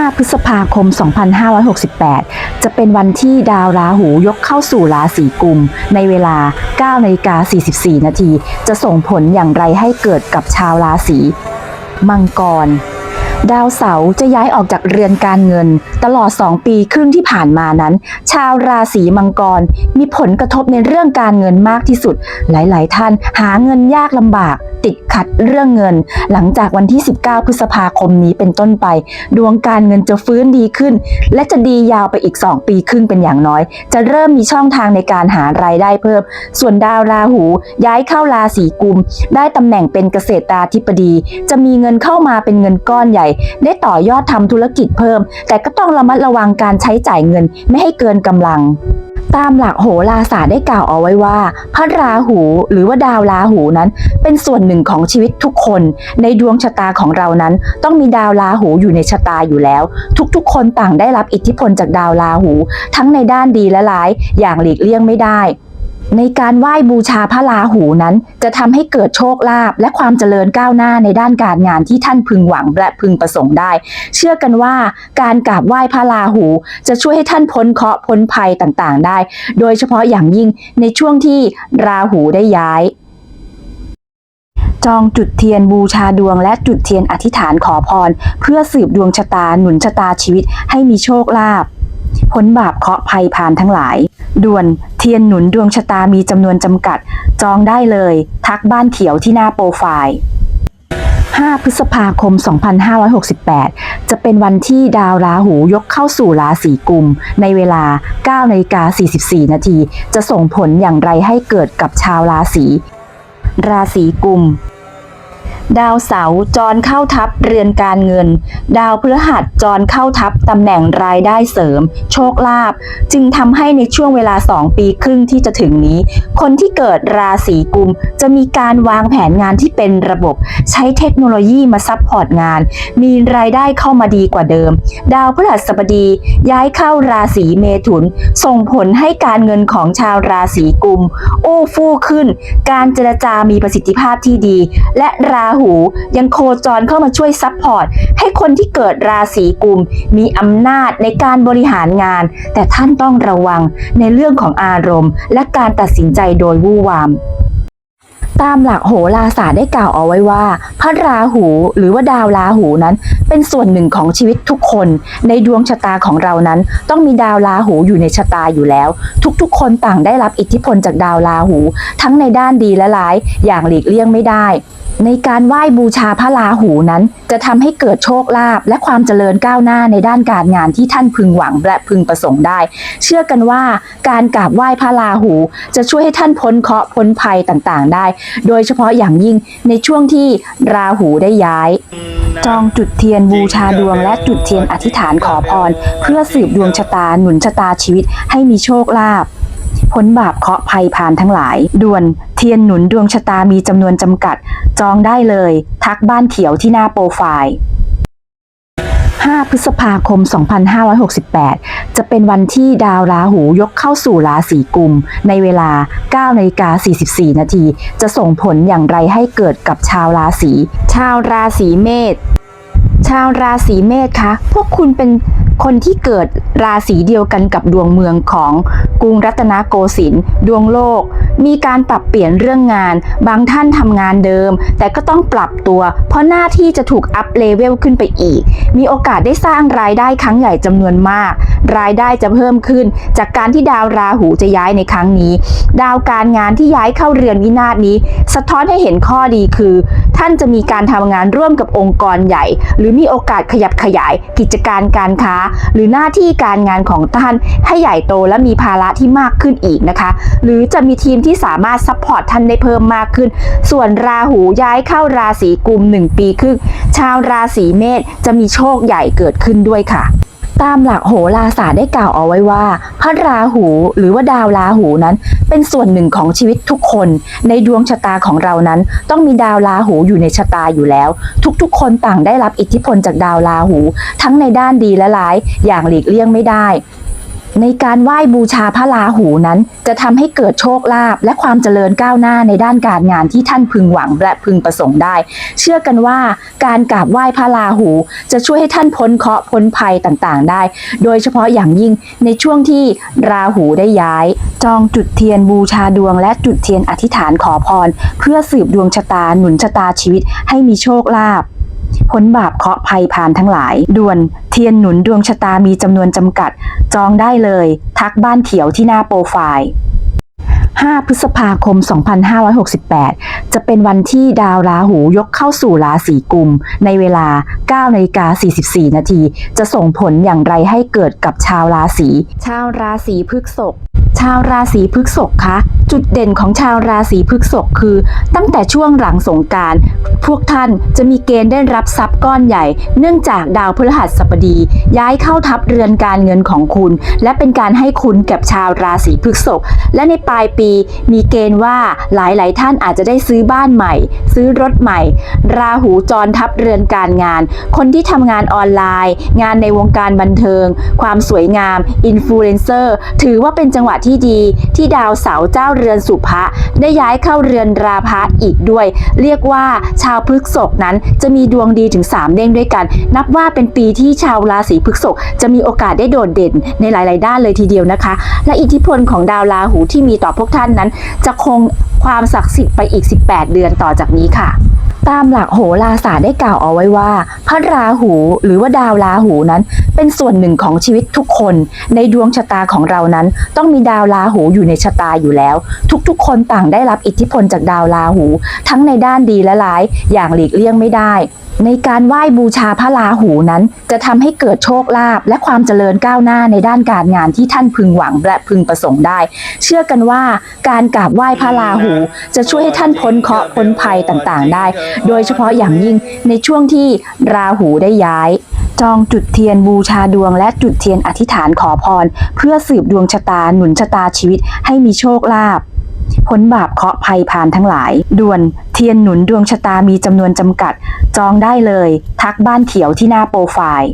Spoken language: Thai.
5 พฤษภาคม 2568 จะเป็นวันที่ดาวราหูยกเข้าสู่ราศีกุม ในเวลา9นาฬิกา44 นาที จะส่งผลอย่างไรให้เกิดกับชาวราศีมังกร ดาวเสาร์จะย้ายออกจากเรือนการเงิน ตลอด 2 ปีครึ่งที่ผ่านมานั้น ชาวราศีมังกร มีผลกระทบในเรื่องการเงินมากที่สุด หลาย ๆ ท่านหาเงินยากลำบาก ติดขัดเรื่องเงิน หลังจากวันที่ 19 พฤษภาคมนี้เป็นต้นไป ดวงการเงินจะฟื้นดีขึ้น และจะดียาวไปอีก 2 ปีครึ่งเป็นอย่างน้อย จะเริ่มมีช่องทางในการหารายได้เพิ่ม ส่วนดาวราหู ย้ายเข้าราศีกุม ได้ตำแหน่งเป็นเกษตราธิบดี จะมีเงินเข้ามาเป็นเงินก้อนใหญ่ได้ต่อยอดทำธุรกิจเพิ่ม แต่ก็ต้องระมัดระวังการใช้จ่ายเงินไม่ให้เกินกำลังตามหลักโหราศาสตร์ได้กล่าวเอาไว้ว่า พระราหูหรือว่าดาวราหูนั้น เป็นส่วนหนึ่งของชีวิตทุกคน ในดวงชะตาของเรานั้น ต้องมีดาวราหูอยู่ในชะตาอยู่แล้ว ทุกๆ คนต่างได้รับอิทธิพลจากดาวราหู ทั้งในด้านดีและร้ายอย่างหลีกเลี่ยงไม่ได้ ในการไหว้บูชาพระราหูนั้น จะทำให้เกิดโชคลาภและความเจริญก้าวหน้าในด้านการงานที่ท่านพึงหวังและพึงประสงค์ได้ เชื่อกันว่าการกราบไหว้พระราหู จะช่วยให้ท่านพ้นเคราะห์พ้นภัยต่างๆ ได้ โดยเฉพาะอย่างยิ่งในช่วงที่ราหูได้ย้ายจองจุดเทียนบูชาดวงและจุดเทียนอธิษฐานขอพร เพื่อสืบดวงชะตาหนุนชะตาชีวิตให้มีโชคลาภพ้นบาปเคราะห์ภัยพานทั้งหลาย ด่วนเทียนหนุนดวงชะตามีจำนวนจำกัด จองได้เลย ทักบ้านเขียวที่หน้าโปรไฟล์ 5 พฤษภาคม 2568 จะเป็นวันที่ดาวราหูยกเข้าสู่ราศีกุม ในเวลา9นาฬิกา44 นาที จะส่งผลอย่างไรให้เกิดกับชาวราศี ราศีกุม ดาวเสาร์จรเข้าทับเรือนการเงิน ดาวพฤหัสจรเข้าทับตำแหน่งรายได้เสริม โชคลาภจึงทำให้ในช่วงเวลา 2 ปีครึ่งที่จะถึงนี้ คนที่เกิดราศีกุม จะมีการวางแผนงานที่เป็นระบบ ใช้เทคโนโลยีมาซัพพอร์ตงาน มีรายได้เข้ามาดีกว่าเดิม ดาวพฤหัสบดีย้ายเข้าราศีเมถุน ส่งผลให้การเงินของชาวราศีกุมอู้ฟู่ขึ้น การเจรจามีประสิทธิภาพที่ดี และราหูยังโคจรเข้ามาช่วยซัพพอร์ตให้คนที่เกิดราศีกุม มีอำนาจในการบริหารงาน แต่ท่านต้องระวังในเรื่องของอารมณ์ และการตัดสินใจโดยวู่วามตามหลักโหราศาสตร์ได้กล่าวเอาไว้ว่า พระราหูหรือว่าดาวราหูนั้น เป็นส่วนหนึ่งของชีวิตทุกคน ในดวงชะตาของเรานั้น ต้องมีดาวราหูอยู่ในชะตาอยู่แล้ว ทุกๆ คนต่างได้รับอิทธิพลจากดาวราหู ทั้งในด้านดีและร้ายอย่างหลีกเลี่ยงไม่ได้ ในการไหว้บูชาพระราหูนั้น จะทำให้เกิดโชคลาภและความเจริญก้าวหน้าในด้านการงานที่ท่านพึงหวังและพึงประสงค์ได้ เชื่อกันว่าการกราบไหว้พระราหู จะช่วยให้ท่านพ้นเคราะห์พ้นภัยต่างๆ ได้ โดยเฉพาะอย่างยิ่งในช่วงที่ราหูได้ย้าย จองจุดเทียนบูชาดวงและจุดเทียนอธิษฐานขอพร เพื่อสืบดวงชะตาหนุนชะตาชีวิตให้มีโชคลาภ พ้นบาปเคาะภัยพานทั้งหลาย ด่วนเทียนหนุนดวงชะตามีจำนวนจำกัด จองได้เลย ทักบ้านเขียวที่หน้าโปรไฟล์ 5 พฤษภาคม 2568 จะเป็นวันที่ดาวราหูยกเข้าสู่ราศีกุม ในเวลา9นาฬิกา44 นาที จะส่งผลอย่างไรให้เกิดกับชาวราศี ชาวราศีเมษชาวราศีเมษคะ พวกคุณเป็น คนที่เกิดราศีเดียวกันกับดวงเมืองของกรุงรัตนโกสินทร์ดวงโลก มีการปรับเปลี่ยนเรื่องงาน บางท่านทำงานเดิม แต่ก็ต้องปรับตัว เพราะหน้าที่จะถูกอัพเลเวลขึ้นไปอีก มีโอกาสได้สร้างรายได้ครั้งใหญ่จำนวนมาก รายได้จะเพิ่มขึ้น จากการที่ดาวราหูจะย้ายในครั้งนี้ ดาวการงานที่ย้ายเข้าเรือนวินาศนี้ สะท้อนให้เห็นข้อดีคือ ท่านจะมีการทำงานร่วมกับองค์กรใหญ่ หรือมีโอกาสขยับขยายกิจการการค้าหรือหน้าที่การงานของท่านให้ใหญ่โตและมีภาระที่มากขึ้นอีกนะคะ หรือจะมีทีมที่สามารถซัพพอร์ตท่านได้เพิ่มมากขึ้น ส่วนราหูย้ายเข้าราศีกุมหนึ่งปีครึ่งชาวราศีเมษจะมีโชคใหญ่เกิดขึ้นด้วยค่ะ ตามหลักโหราศาสตร์ได้กล่าวเอาไว้ว่า พระราหูหรือว่าดาวราหูนั้น เป็นส่วนหนึ่งของชีวิตทุกคน ในดวงชะตาของเรานั้น ต้องมีดาวราหูอยู่ในชะตาอยู่แล้ว ทุกๆ คนต่างได้รับอิทธิพลจากดาวราหู ทั้งในด้านดีและร้ายอย่างหลีกเลี่ยงไม่ได้ ในการไหว้บูชาพระราหูนั้น จะทำให้เกิดโชคลาภและความเจริญก้าวหน้าในด้านการงานที่ท่านพึงหวังและพึงประสงค์ได้ เชื่อกันว่าการกราบไหว้พระราหู จะช่วยให้ท่านพ้นเคราะห์พ้นภัยต่างๆ ได้ โดยเฉพาะอย่างยิ่งในช่วงที่ราหูได้ย้าย จองจุดเทียนบูชาดวงและจุดเทียนอธิษฐานขอพร เพื่อสืบดวงชะตาหนุนชะตาชีวิตให้มีโชคลาภ พ้นบาปเคาะภัยผ่านทั้งหลาย ด่วนเทียนหนุนดวงชะตามีจำนวนจำกัด จองได้เลย ทักบ้านเขียวที่หน้าโปรไฟล์ 5 พฤษภาคม 2568 จะเป็นวันที่ดาวราหูยกเข้าสู่ราศีกุม ในเวลา 9นาฬิกา44 นาที จะส่งผลอย่างไรให้เกิดกับชาวราศี ชาวราศีพฤษภ ชาวราศีพฤษภคะจุดเด่นของชาวราศีพฤษภคือ ตั้งแต่ช่วงหลังสงการพวกท่านจะมีเกณฑ์ได้รับทรัพย์ก้อนใหญ่ เนื่องจากดาวพฤหัสบดี ย้ายเข้าทับเรือนการเงินของคุณ และเป็นการให้คุณกับชาวราศีพฤษภและในปลายปีมีเกณฑ์ว่าหลายๆ ท่านอาจจะได้ซื้อบ้านใหม่ ซื้อรถใหม่ ราหูจรทับเรือนการงาน คนที่ทำงานออนไลน์ งานในวงการบันเทิง ความสวยงามอินฟลูเอนเซอร์ถือว่าเป็นจังหวะที่ดีที่ดาวเสาเจ้าเรือนสุภะได้ย้ายเข้าเรือนราพะอีกด้วย เรียกว่าชาวพฤกษภนั้นจะมีดวงดีถึง 3 เด้งด้วยกัน นับว่าเป็นปีที่ชาวราศีพฤกษภจะมีโอกาสได้โดดเด่นในหลาย ๆ ด้านเลยทีเดียวนะคะ และอิทธิพลของดาวราหูที่มีต่อพวกท่านนั้น จะคงความศักดิ์สิทธิ์ไปอีก 18 เดือนต่อจากนี้ค่ะ ตามหลักโหราศาสตร์ได้กล่าวเอาไว้ว่า พระราหูหรือว่าดาวราหูนั้น เป็นส่วนหนึ่งของชีวิตทุกคน ในดวงชะตาของเรานั้น ต้องมีดาวราหูอยู่ในชะตาอยู่แล้ว ทุกๆ คนต่างได้รับอิทธิพลจากดาวราหู ทั้งในด้านดีและร้ายอย่างหลีกเลี่ยงไม่ได้ในการไหว้บูชาพระราหูนั้น จะทำให้เกิดโชคลาภและความเจริญก้าวหน้าในด้านการงานที่ท่านพึงหวังและพึงประสงค์ได้ เชื่อกันว่าการกราบไหว้พระราหู จะช่วยให้ท่านพ้นเคราะห์พ้นภัยต่างๆ ได้โดยเฉพาะอย่างยิ่งในช่วงที่ราหูได้ย้าย จองจุดเทียนบูชาดวงและจุดเทียนอธิษฐานขอพร เพื่อสืบดวงชะตาหนุนชะตาชีวิตให้มีโชคลาภพ้นบาปเคาะภัยผ่านทั้งหลาย ด่วนเทียนหนุนดวงชะตามีจำนวนจำกัด จองได้เลย ทักบ้านเขียวที่หน้าโปรไฟล์